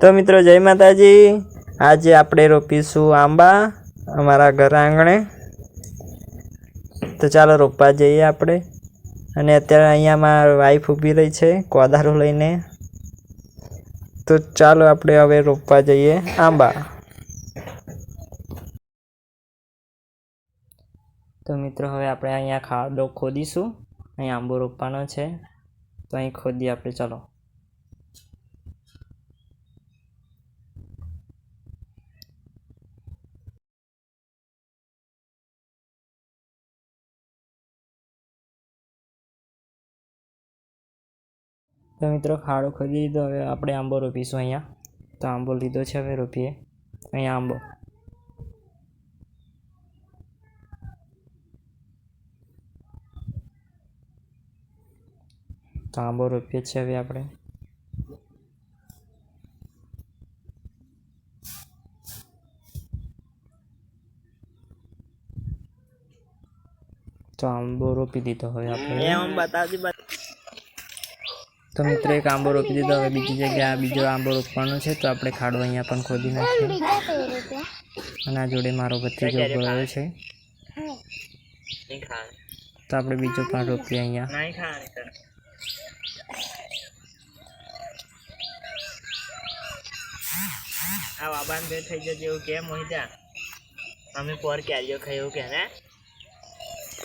તો મિત્રો, જય માતાજી. આજે આપણે રોપીશું આંબા, અમારા ઘર આંગણે. તો ચાલો રોપવા જઈએ આપણે. અને અત્યારે અહીંયા મારા વાઈફ ઊભી રહી છે, કોદારો લઈને. તો ચાલો આપણે હવે રોપવા જઈએ આંબા. તો મિત્રો, હવે આપણે અહીંયા ખાડો ખોદીશું. અહીં આંબો રોપવાનો છે. તો અહીં ખોદીએ આપણે, ચાલો. તો મિત્રો ખાડો ખોદી દીધો. હવે આપણે આંબો રોપીશું અહીંયા. તો આંબો લીધો છે, હવે રોપીએ. અહીંયા આંબો. તો આંબો રોપીએ છીએ હવે આપણે. તો આંબો રોપી દીધો હવે આપણે. તો મિત્રો એક આંબો રોપી દીધો. હવે બીજી જગ્યાએ આ બીજો આંબો રોપવાનો છે તો આપણે ખાડો અહીંયા પણ ખોદી નાખીએ. અને આ જોડે મારો ભત્રીજો ગયો છે. તો આપણે બીજો પણ રોપીએ અહીંયા. આ વાબાન બે થઈ જશે એવું કે મોહિતા. અમે પોર કેરીઓ ખાઈ એવું કે ને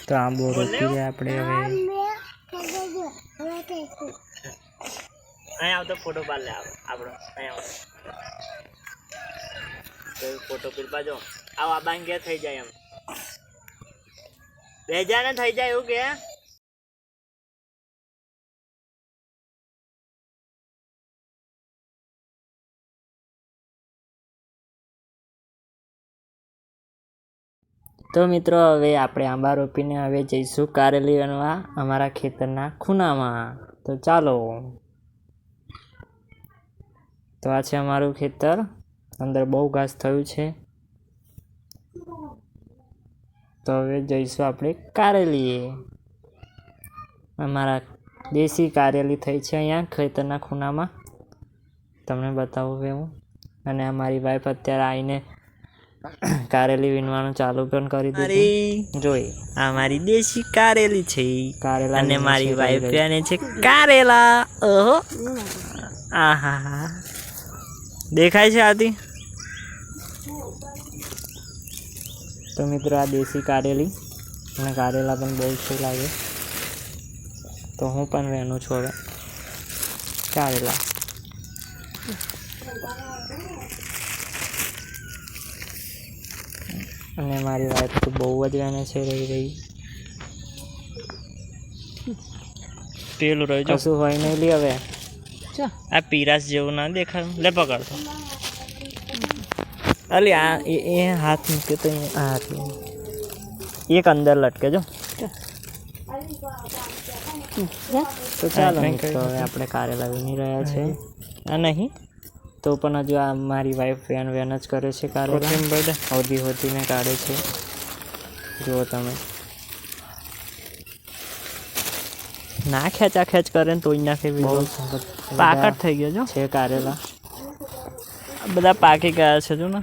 તો આંબો રોપી રહ્યા આપણે હવે. અહીં આવતો ફોટો પાડ લે આપણો અહીં આવતો. ફોટો પીરપા જો આ વાબાન કે થઈ જાય એમ. બે ને થઈ જાય એવું કે? તો મિત્રો, હવે આપણે આંબા રોપીને હવે જઈશું કારેલી વનવા, અમારા ખેતરના ખૂણામાં તો ચાલો. તો આ છે અમારું ખેતર. અંદર બહુ ઘાસ થયું છે. તો હવે જઈશું આપણે કારેલીએ. અમારા દેશી કારેલી થઈ છે અહીંયા ખેતરના ખૂણામાં. તમને બતાવું કે હું. અને અમારી વાઈફ અત્યારે આવીને કારેલી વીણવાનું ચાલુ પણ કરી દીધું. જોઈ આ મારી દેશી કારેલી છે. કારેલા અને મારી વાઈફ આને છે કારેલા. ઓહો. આહા દેખાય છે આથી તો મિત્રો આ દેશી કારેલી અને કારેલા પણ બહુ છે લાગે. તો હું પણ વહેનું છું હવે. કારેલા. અને મારી વાઈફ તો બહુ જ વેને છે રહી રહી. તેલ રહ્યું જશું હોય નહીં લી હવે. આ પીરાસ જેવું ના દેખાય. લે પકડતો અલી આ એ એ હાથ મૂકે તો આ હાથ એક અંદર લટકે જો. તો ચાલો મિત્રો કરી હવે આપણે કારેલા વીણી રહ્યા છે. આ નહીં તો પણ હજુ આ મારી વાઈફ વેન વેન જ કરે છે કારેલા. હોતી હોદીને કાઢે છે. જુઓ તમે. ના ખેંચા ખેંચ કરે ને તોય નાખે પાકટ થઈ ગયો છો છે કારેલા. બધા પાકી ગયા છે જો ને.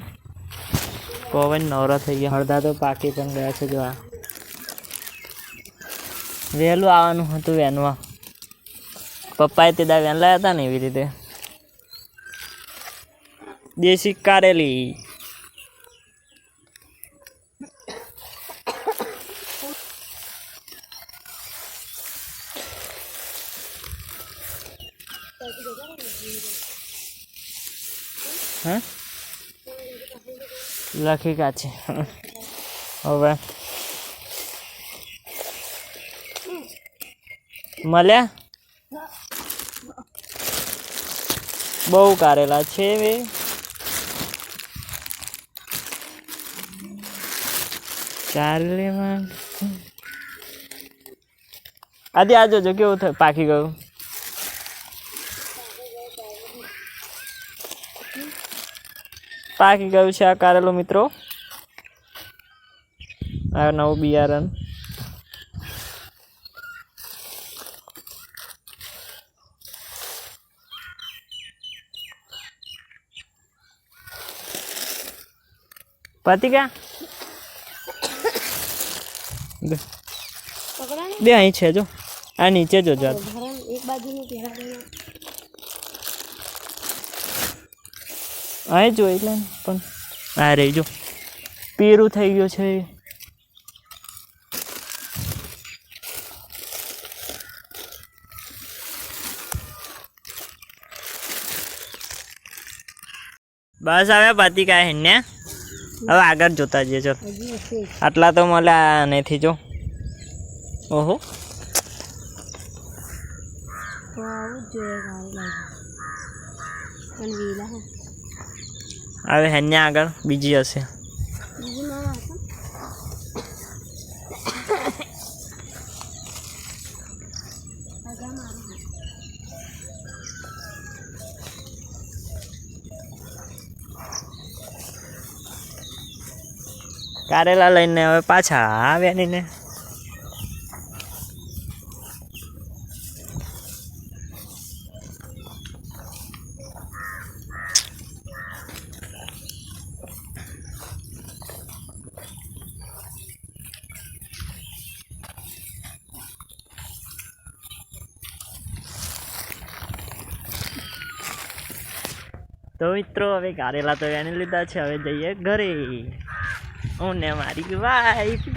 પવન નવરા થઈ ગયા. અડધા તો પાકી પણ ગયા છે જો આ. વહેલું આવવાનું હતું વેનમાં પપ્પાએ તે દા વેન લાવ્યા હતા ને એવી રીતે. દેશી કારેલી. હા? લખી કા હવે. મળ્યા? બહુ કારેલા છે વે. ચાલે આદિ, આજો જો કેવું પાકી ગયું? પાકી ગયું છે આ કારેલું મિત્રો. આ નવું બિયારણ. પતી ગયા બે અહીં છે જો. આ નીચે જો જાત અહીં જો એટલે પણ આ રહી જો. પીરું થઈ ગયું છે. બસ હવે પતી કાંઈ હેને હવે આગળ જોતા જઈએ ચલ. આટલા તો મળ્યા નથી જો. ઓહો. આવું જ જોઈએ લાગે. પણ વીલા હે. હવે હેને આગળ બીજી હશે બીજું ના હશે આગળ મારું કારેલા લઈને હવે પાછા આવ્યા નહીં ને તો મિત્રો, હવે કારેલા તો એને લીધા છે. હવે જઈએ ઘરે. હું ને મારી વાઈફ